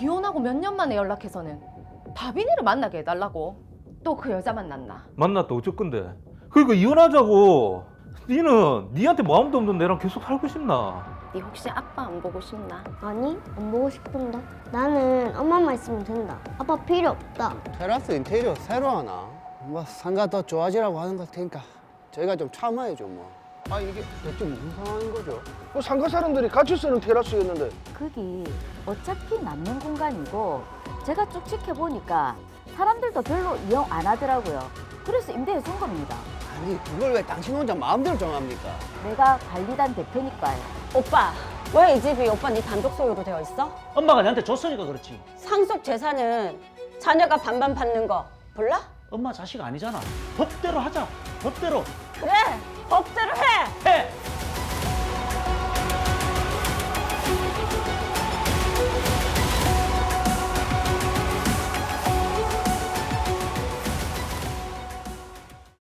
이혼하고 몇 년 만에 연락해서는 다빈이를 만나게 해달라고. 또 그 여자 만났나? 만났다 어쩔 건데. 그러니까 이혼하자고. 니는 니한테 마음도 없는 내랑 계속 살고 싶나? 네 혹시 아빠 안 보고 싶나? 아니 안 보고 싶은데 나는 엄마만 있으면 된다. 아빠 필요 없다. 테라스 인테리어 새로 하나? 뭐 상가 더 좋아지라고 하는 것 테니까 저희가 좀 참아야죠 뭐. 아 이게 대체 무슨 상황인 거죠? 그 상가 사람들이 같이 쓰는 테라스였는데 거기 어차피 남는 공간이고 제가 쭉 지켜보니까 사람들도 별로 이용 안 하더라고요. 그래서 임대해 준 겁니다. 아니 그걸 왜 당신 혼자 마음대로 정합니까? 내가 관리단 대표니까요. 오빠, 왜 이 집이 오빠 네 단독 소유로 되어 있어? 엄마가 나한테 줬으니까 그렇지. 상속 재산은 자녀가 반반 받는 거 몰라? 엄마 자식 아니잖아. 법대로 하자. 법대로. 법대로 해. 해.